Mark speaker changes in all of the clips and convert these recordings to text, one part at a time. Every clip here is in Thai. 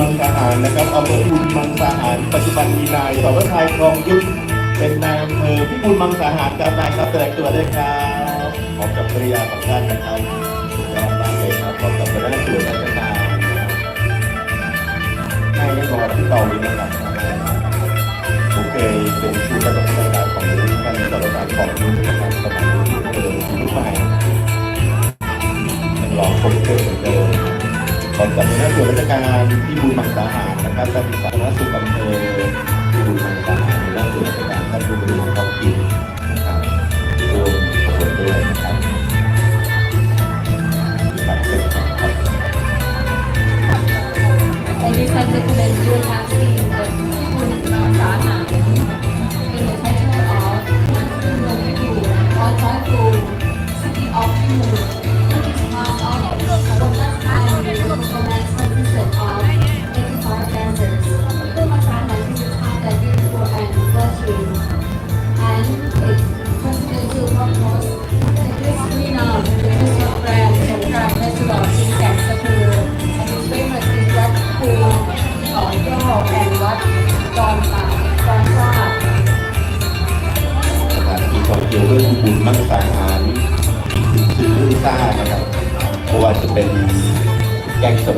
Speaker 1: มังสาหารนะครับอำเภอพิบูลมังสาหารปัจจุบันมีนายสรชัยครองยุทธเป็นนายอำเภอพิบูลมังสาหารครับนายครับแสดงตัวด้วยครับพร้อมกับภรรยาของท่านนะครับสุดยอดมากเลยครับพร้อมกับคณะส่วนราชการนะครับนายยังรอที่เกาหลีนะครับผมเคยเป็นผู้ประสบการของท่านสรชัยครองยุทธนะครับสมัยที่เออรุ่นใหม่ยังรอคงเกิดเหมือนเดิม ขอบคุณนะส่วนราชการที่บูรมังสาหารนะครับท่านสาธารณสุขอำเภอ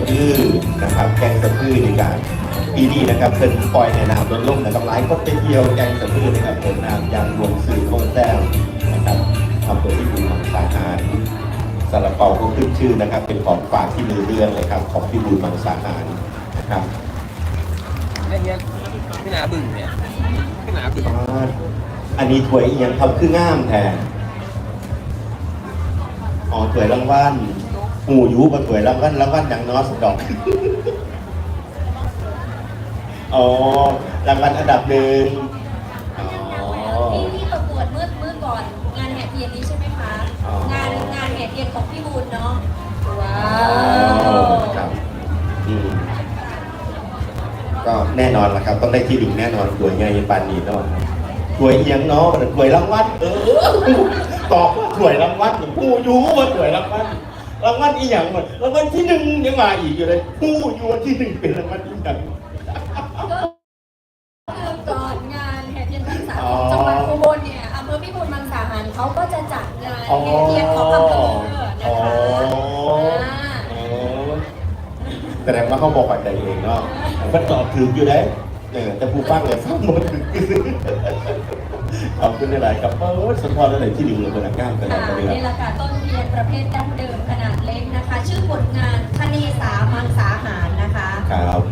Speaker 1: แกงสะพื้นะครับแกงสะพื้ในการปีนี้นะครับเป็นปล่อยในนามลดลงนะครับหลายคนไปเที่ยวแกงสะพื้นะครับเป็นนามยางรวมสื่อโคงแต้วนะครับทำโดยที่บุญมังสาหารซาลาเปาก็ขึ้นชื่อนะครับ เป็นของฝากที่มือเรื่องเลยครับ ของพี่บุญมังสาหารนะครับ
Speaker 2: ไอ้เนี่ยพี่นาบึ้งเนี่ยพี่นาบึ้ง
Speaker 1: อันนี้ถวยอีกอย่างทำคืองามแทนอ๋อถวยรางวัล หูอยูมาถวยรางวัลรางวัลอย่างน้อยสดอก อ๋อ รางวัลอันดับหนึ่งอ๋อ
Speaker 3: ที่ที่ประกวดเมื่อเมื่อก่อน งานแห่เทียนนี้ใช่ไหมคะ
Speaker 1: อ๋อ
Speaker 3: งานงานแห่เทียนของพี่บูลเนาะ ว้า
Speaker 1: อ๋อ
Speaker 3: ว
Speaker 1: ครับอืมก็แน่นอนละครับ ต้องได้ที่หนึ่งแน่นอนถวยไงปานนีเนาะถวยเอียงเนาะถวยรางวัลเออตอบว่าถวยรางวัลผู้อยูว่าถวยรางวัล รางวัลอีหยังมันรางวัลที่หนึ่งยังมาอีกอยู่เลยผู้อยูว่าที่หนึ่งเป็นรางวัลที่หนึ่ง
Speaker 3: คือก่อนงานแห่เทียนพรรษาของจังหวัดอุบลเนี่ยอำเภอพิบูลมังสาหารเขาก็จะจัดงานแห่เทียนของอำเภอนะคะอ่า
Speaker 1: แสดงว่าเขาบอกปัจจัยเองเนาะมันตอบถืออยู่ได้เออแต่ผู้ฟังเลยฟังหมดถือ ขอบคุณหลายๆครับเออสมพรอะไรที่หนึ่งเลยคนละก้ามกัน
Speaker 3: ค่ะ
Speaker 1: นะครับ
Speaker 3: นี่แหละค่ะต้นเทียนประเภทดั้งเดิมขนาดเล็กนะคะ ชื่อผลงานคเนสามังสาหารนะคะ
Speaker 1: ครับ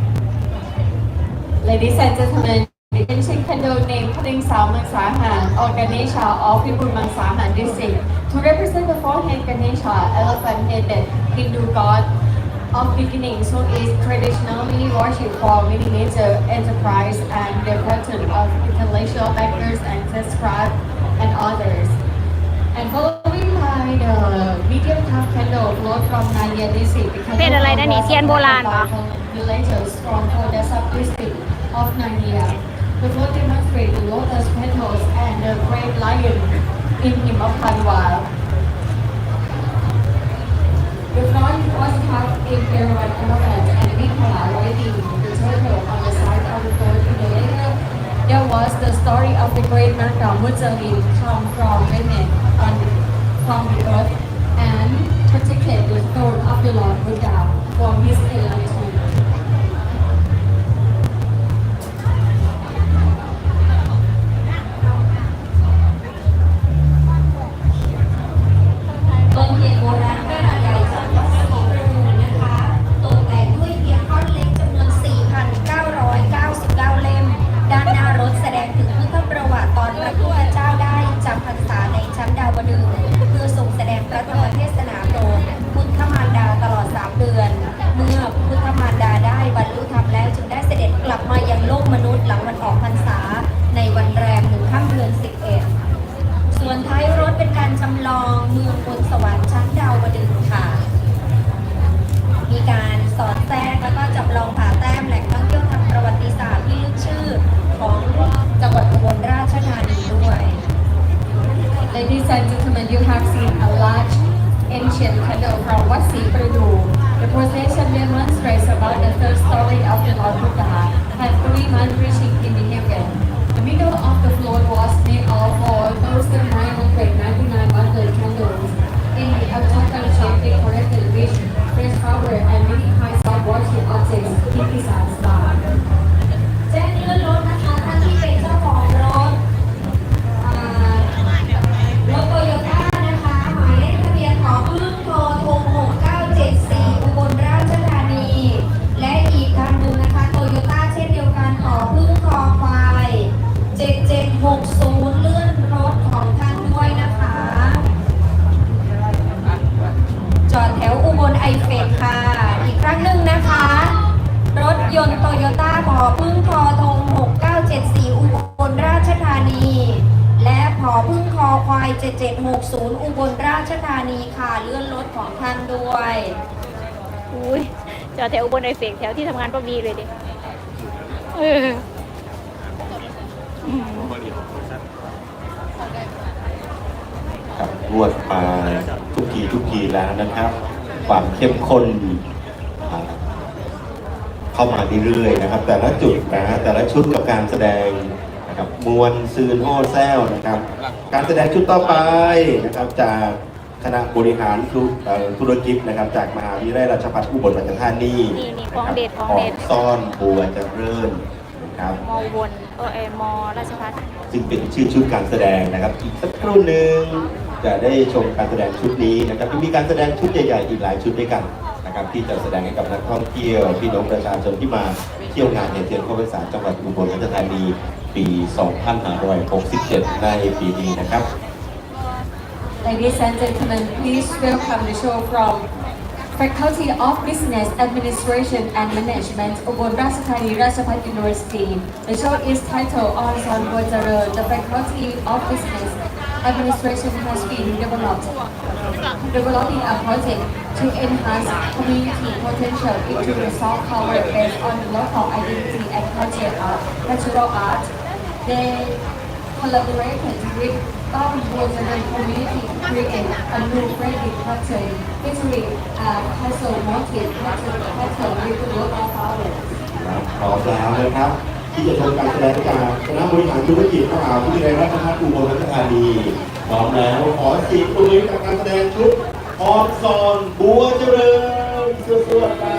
Speaker 4: Ladies and gentlemen, the ancient candle named Puding Sao Mangsahan or Ganesha of Pibul Mangsahan district to represent the four-head Ganesha, elephant-headed Hindu god of beginnings who is traditionally worshipped for many major enterprise and the pattern of intellectual factors and testcraft and others. And following by the medium top candle float from Naya district, the candle
Speaker 5: เป็นอะไรนะนี่เทียนโบราณเหรอ
Speaker 4: from villagers from the sub-district of Nanya. The float demonstrates the lotus petals and the great lion in Himapanwal. The The the the. There was the story of the great Naka Mujahid come from women on from the earth and protected the throne of the Lord Buddha from his enlightenment. From Wat Si. The procession demonstrates about the third story of the Lord Buddha had three man-reaching in the heaven. The middle of the floor was made of all 4,999 bundle candles in the octagon shape decorated with fresh flower and many kinds of worship objects in design
Speaker 3: คอควาย7760 อุบลราชธานีค่ะ เลื่อนรถของท่านด้วย
Speaker 5: อุ้ยจอดแถวอุบนไอเฟกแถวที่ทำงานป้าบีเลยดิเออ
Speaker 1: กับงวดมาทุกทีทุกทีแล้วนะครับ ความเข้มข้นอ่าเข้ามาเรื่อยๆนะครับ แต่ละจุดนะฮะแต่ละชุดกับการแสดง นะครับมวลซืนโอ้แซวนะครับ การแสดงชุดต่อไปนะครับจากคณะบริหารธุเอ่อธุรกิจนะครับ จากมหาวิทยาลัยราชภัฏอุบลราชธานี
Speaker 5: นี่นี่ของเด็ดของเด็ด
Speaker 1: ซ่อนบัวเจริญนะครับ
Speaker 5: มอวนเออเออมอราชพัฒ
Speaker 1: ซึ่งเป็นชื่อชุดการแสดงนะครับ อีกสักครู่หนึ่งจะได้ชมการแสดงชุดนี้นะครับยังมีการแสดงชุดใหญ่ๆอีกหลายชุดด้วยกัน นะครับที่จะแสดงให้กับนักท่องเที่ยวพี่น้องประชาชนที่มาเที่ยวงานเอเชียนคอนเวนชั่นจังหวัดอุบลราชธานีปี 2567 ในปีนี้นะครับ
Speaker 4: Ladies and gentlemen, please welcome the show from Faculty of Business Administration and Management, Ubon Ratchathani Ratchapat University. The show is titled On Son Bojaro. The Faculty of Business Administration has been developed, developing a project to enhance community potential into the soft power based on the local identity and culture of natural art. They collaborated with Bobby Bojaro community to create a new branding pattern featuring a castle motif pattern pattern with the work of flowers.
Speaker 1: พร้อมแล้วนะครับ ที่จะทำการแสดงจากคณะบริหารธุรกิจมหาวิทยาลัยราชภัฏอุบลราชธานีพร้อมแล้วขอเสียงปรบมือกับการแสดงชุดออมซอนบัวเจริญสวัสดีครับ